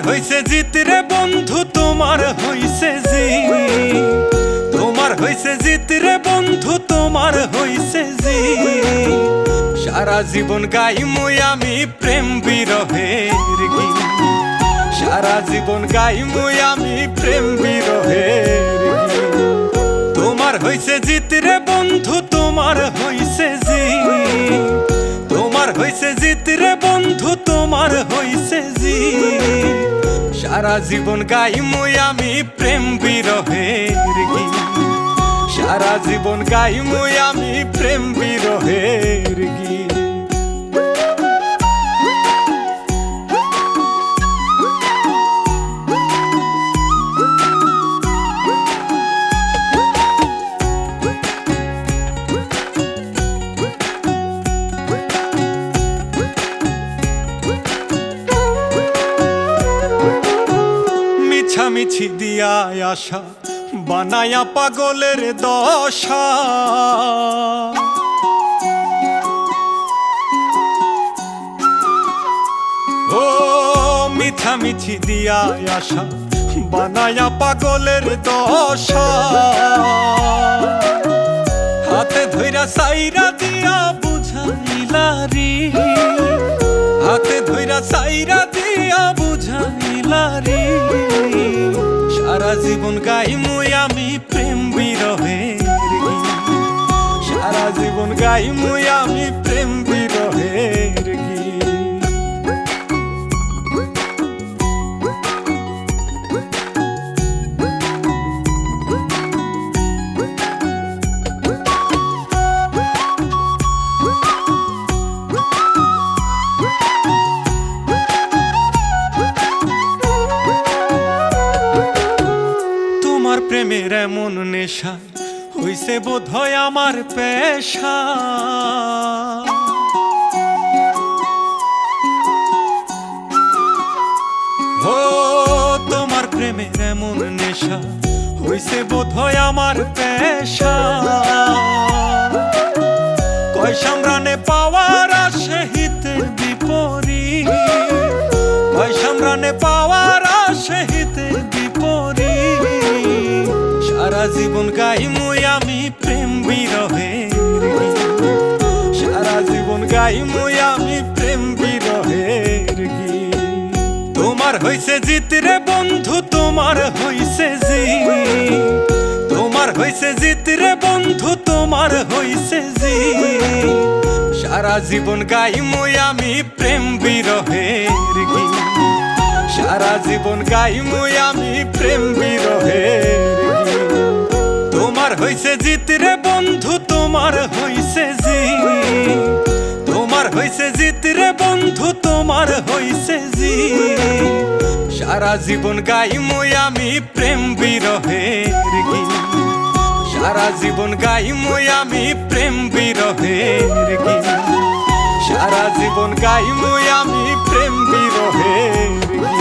জিত রে বন্ধু, তোমার হইছে জি তোমার হইছে জিত রে বন্ধু, তোমার হইছে জি সারা জীবন গাইমুই আমি প্রেম বিরহের গীত। সারা জীবন গাইমুই আমি প্রেম বিরহের তোমার হইছে জিত রে বন্ধু, তোমার হইছে জি তোমার হইছে জিত রে বন্ধু, তোমার হইছে সারা জীবন গাই মুই আমি প্রেম বিরহের গীত। সারা জীবন গাই মুই আমি প্রেম বিরহের গীত। মিছামিছি দিয়া আশা, বানায়া পাগলের দশা। ও মিছামিছি দিয়া আশা, বানায়া পাগলের দশা। হাতে ধইরা সাইরা দিয়া বুঝাইলা রে, হাতে ধইরা সাইরা দিয়া বুঝাইলা রে সারা জীবন গাইমুই আমি প্রেম বিরহে। সারা জীবন গাইমুই আমি প্রেমের এমন নেশা, হইছে বোধ হয় আমার পেশা। ও, তোমার প্রেমের এমন নেশা, হইছে বোধ হয় আমার পেশা। জীবন গাইমুই আমি প্রেম বিরহের গীত। সারা জীবন গাইমুই আমি প্রেম বিরহের। তোমার হইছে জিত রে বন্ধু, তোমার হইছে জি তোমার হইছে জিত রে বন্ধু, তোমার হইছে জি সারা জীবন গাইমুই আমি প্রেম বিরহের গীত সারা জীবন গাইমুই আমি প্রেম বিরহের গীত। তোমার হইছে জিত রে বন্ধু, তোমার হইছে জি তোমার হইছে জিত রে বন্ধু, তোমার হইছে জি সারা জীবন গাইমুই আমি প্রেম বিরহের গীত। সারা জীবন গাইমুই আমি প্রেম বিরহের গীত। সারা জীবন গাইমুই আমি প্রেম বিরহের গীত।